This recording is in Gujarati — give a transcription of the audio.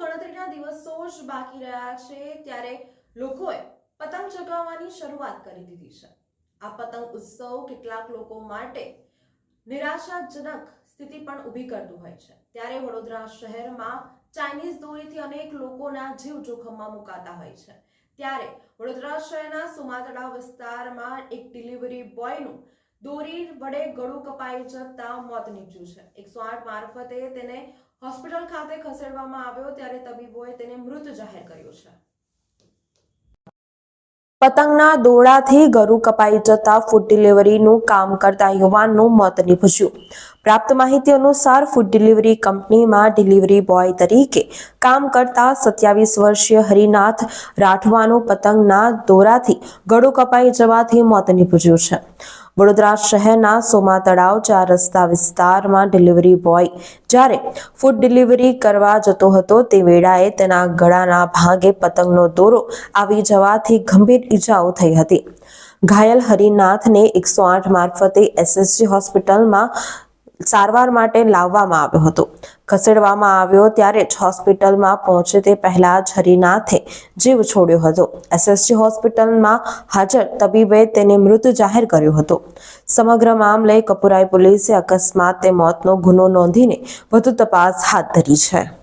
ગણતરીના દિવસો જ બાકી રહ્યા છે ત્યારે લોકોએ પતંગ ચગાવવાની શરૂઆત કરી દીધી છે. આ પતંગ ઉત્સવ કેટલાક લોકો માટે નિરાશાજનક સ્થિતિ પણ ઊભી કરતું હોય છે. ત્યારે વડોદરા શહેરમાં ચાઇનીઝ દોરીથી અનેક લોકોના જીવ જોખમમાં મુકાતા હોય છે. ત્યારે વડોદરા શહેરના સુમાતડા વિસ્તારમાં એક ડિલિવરી બોયનું દોરી વડે ગળું કપાઈ જતા મોત નીપજ્યું છે. એકસો આઠ મારફતે તેને હોસ્પિટલ ખાતે ખસેડવામાં આવ્યો ત્યારે તબીબોએ તેને મૃત જાહેર કર્યો છે. પતંગના દોડાથી ગરુ કપાઈ જતા ફૂડ ડિલિવરીનું કામ કરતા યુવાનનું મોત નીપજ્યું. પ્રાપ્ત માહિતી અનુસાર ફૂડ ડિલિવરી કંપનીમાં ડિલિવરી બોય તરીકે કામ કરતા સત્યાવીસ વર્ષીય હરિનાથ રાઠવાનું પતંગના દોરાથી ગળું કપાઈ જવાથી મોત નીપજ્યું છે. વડોદરા શહેરના સોમા તળાવ ચાર રસ્તા વિસ્તારમાં ડિલિવરી બોય જ્યારે ફૂડ ડિલિવરી કરવા જતો હતો તે વેળાએ તેના ગળાના ભાગે પતંગનો દોરો આવી જવાથી ગંભીર ઈજાઓ થઈ હતી. ઘાયલ હરિનાથને એકસો આઠ મારફતે એસએસજી હોસ્પિટલમાં સારવાર માટે લાવવામાં આવ્યો હતો. ખસેડવામાં આવ્યો ત્યારે જ હોસ્પિટલમાં પહોંચે તે પહેલા જ હરિનાથે જીવ છોડ્યો હતો. એસએસજી હોસ્પિટલમાં હાજર તબીબે તેને મૃત જાહેર કર્યો હતો. સમગ્ર મામલે કપુરાઈ પોલીસે અકસ્માતે મોતનો ગુનો નોંધીને વધુ તપાસ હાથ ધરી છે.